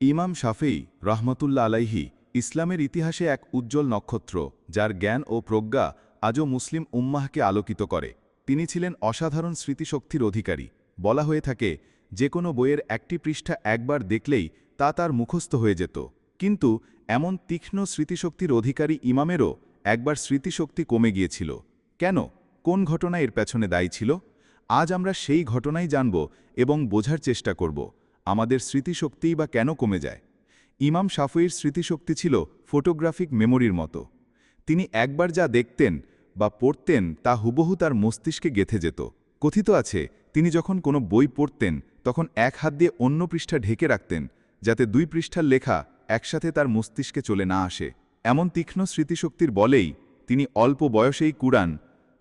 ইমাম শাফেই রহমতুল্লা আলাইহি ইসলামের ইতিহাসে এক উজ্জ্বল নক্ষত্র, যার জ্ঞান ও প্রজ্ঞা আজও মুসলিম উম্মাহকে আলোকিত করে। তিনি ছিলেন অসাধারণ স্মৃতিশক্তির অধিকারী। বলা হয়ে থাকে, যে কোনো বইয়ের একটি পৃষ্ঠা একবার দেখলেই তা তার মুখস্থ হয়ে যেত। কিন্তু এমন তীক্ষ্ণ স্মৃতিশক্তির অধিকারী ইমামেরও একবার স্মৃতিশক্তি কমে গিয়েছিল। কেন? কোন ঘটনা এর পেছনে দায়ী ছিল? আজ আমরা সেই ঘটনাই জানব এবং বোঝার চেষ্টা করব। আমাদের স্মৃতিশক্তিই বা কেন কমে যায়? ইমাম শাফির স্মৃতিশক্তি ছিল ফটোগ্রাফিক মেমোরির মতো। তিনি একবার যা দেখতেন বা পড়তেন তা হুবহু তার মস্তিষ্কে গেথে যেত। কথিত আছে, তিনি যখন কোনো বই পড়তেন, তখন এক হাত দিয়ে অন্য পৃষ্ঠা ঢেকে রাখতেন, যাতে দুই পৃষ্ঠার লেখা একসাথে তার মস্তিষ্কে চলে না আসে। এমন তীক্ষ্ণ স্মৃতিশক্তির বলেই তিনি অল্প বয়সেই কুরআন,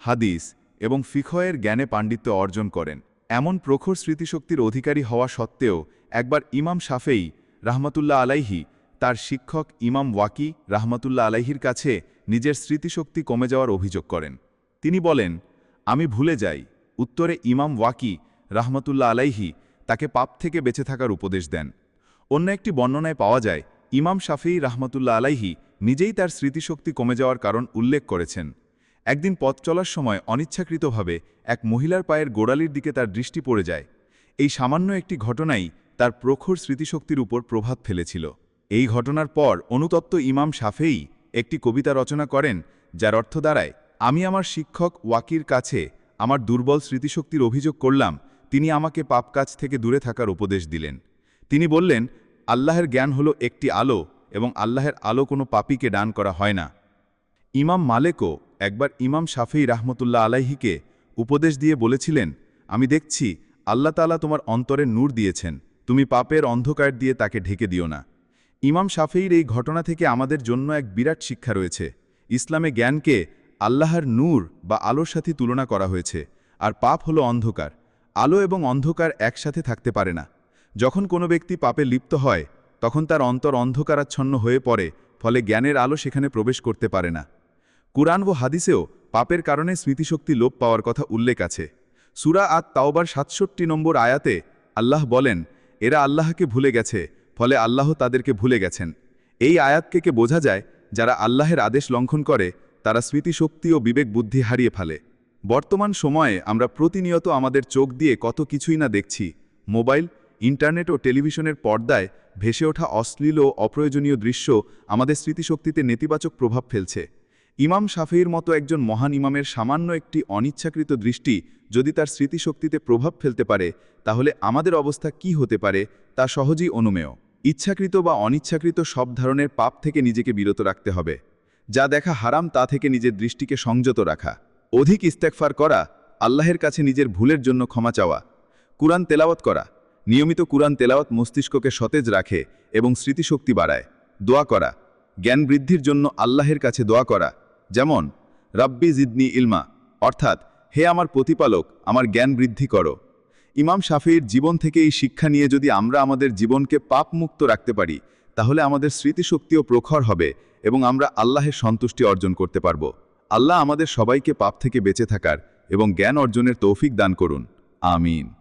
হাদিস এবং ফিখয়ের জ্ঞানে পাণ্ডিত্য অর্জন করেন। এমন প্রখর স্মৃতিশক্তির অধিকারী হওয়া সত্ত্বেও একবার ইমাম সাফেই রাহমাতুল্লাহ আলাইহি, তার শিক্ষক ইমাম ওয়াকি রাহমাতুল্লাহ আলাইহির কাছে নিজের স্মৃতিশক্তি কমে যাওয়ার অভিযোগ করেন। তিনি বলেন, আমি ভুলে যাই। উত্তরে ইমাম ওয়াকি রাহমাতুল্লাহ আলাইহি তাকে পাপ থেকে বেঁচে থাকার উপদেশ দেন। অন্য একটি বর্ণনায় পাওয়া যায়, ইমাম শাফিই রাহমাতুল্লাহ আলাইহি নিজেই তার স্মৃতিশক্তি কমে যাওয়ার কারণ উল্লেখ করেছেন। একদিন পথ চলার সময় অনিচ্ছাকৃতভাবে এক মহিলার পায়ের গোড়ালির দিকে তার দৃষ্টি পড়ে যায়। এই সামান্য একটি ঘটনাই তার প্রখর স্মৃতিশক্তির উপর প্রভাব ফেলেছিল। এই ঘটনার পর অনুতপ্ত ইমাম সাফেই একটি কবিতা রচনা করেন, যার অর্থ দাঁড়ায়, আমি আমার শিক্ষক ওয়াকির কাছে আমার দুর্বল স্মৃতিশক্তির অভিযোগ করলাম, তিনি আমাকে পাপ কাজ থেকে দূরে থাকার উপদেশ দিলেন। তিনি বললেন, আল্লাহের জ্ঞান হলো একটি আলো এবং আল্লাহের আলো কোনো পাপীকে দান করা হয় না। ইমাম মালেকও একবার ইমাম সাফেই রাহমতুল্লাহ আলাইহিকে উপদেশ দিয়ে বলেছিলেন, আমি দেখছি, আল্লাহ তালা তোমার অন্তরে নূর দিয়েছেন। তুমি পাপের অন্ধকার দিয়ে তাকে ঢেকে দিও না। ইমাম শাফেইর এই ঘটনা থেকে আমাদের জন্য এক বিরাট শিক্ষা রয়েছে। ইসলামে জ্ঞানকে আল্লাহর নূর বা আলোর সাথে তুলনা করা হয়েছে। আর পাপ হলো অন্ধকার। আলো এবং অন্ধকার একসাথে থাকতে পারে না। যখন কোনো ব্যক্তি পাপে লিপ্ত হয়, তখন তার অন্তর অন্ধকারাচ্ছন্ন হয়ে পড়ে, ফলে জ্ঞানের আলো সেখানে প্রবেশ করতে পারে না। কুরআন ও হাদিসেও পাপের কারণে স্মৃতিশক্তি লোপ পাওয়ার কথা উল্লেখ আছে। সুরা আত তাওবার সাতষট্টি নম্বর আয়াতে আল্লাহ বলেন এরা আল্লাহকে ভুলে গেছে, ফলে আল্লাহ তাদেরকে ভুলে গেছেন। এই আয়াতকে কে বোঝা যায়, যারা আল্লাহের আদেশ লঙ্ঘন করে, তারা স্মৃতিশক্তি ও বিবেক বুদ্ধি হারিয়ে ফেলে। বর্তমান সময়ে আমরা প্রতিনিয়ত আমাদের চোখ দিয়ে কত কিছুই না দেখছি। মোবাইল, ইন্টারনেট ও টেলিভিশনের পর্দায় ভেসে ওঠা অশ্লীল ও অপ্রয়োজনীয় দৃশ্য আমাদের স্মৃতিশক্তিতে নেতিবাচক প্রভাব ফেলছে। ইমাম শাফির মতো একজন মহান ইমামের সামান্য একটি অনিচ্ছাকৃত দৃষ্টি যদি তার স্মৃতিশক্তিতে প্রভাব ফেলতে পারে, তাহলে আমাদের অবস্থা কি হতে পারে তা সহজেই অনুমেয়। ইচ্ছাকৃত বা অনিচ্ছাকৃত সব ধরনের পাপ থেকে নিজেকে বিরত রাখতে হবে। যা দেখা হারাম তা থেকে নিজের দৃষ্টিকে সংযত রাখা। অধিক ইস্তেকফার করা, আল্লাহের কাছে নিজের ভুলের জন্য ক্ষমা চাওয়া। কুরআন তেলাওয়াত করা, নিয়মিত কুরআন তেলাওয়াত মস্তিষ্ককে সতেজ রাখে এবং স্মৃতিশক্তি বাড়ায়। দোয়া করা, জ্ঞান বৃদ্ধির জন্য আল্লাহের কাছে দোয়া করা যেমন, রাব্বি জিদনি ইলমা অর্থাৎ, হে আমার প্রতিপালক, আমার জ্ঞান বৃদ্ধি করো ইমাম শাফির জীবন থেকে এই শিক্ষা নিয়ে যদি আমরা আমাদের জীবনকে পাপমুক্ত রাখতে পারি, তাহলে আমাদের স্মৃতিশক্তিও প্রখর হবে এবং আমরা আল্লাহের সন্তুষ্টি অর্জন করতে পারব। আল্লাহ আমাদের সবাইকে পাপ থেকে বেঁচে থাকার এবং জ্ঞান অর্জনের তৌফিক দান করুন। আমিন।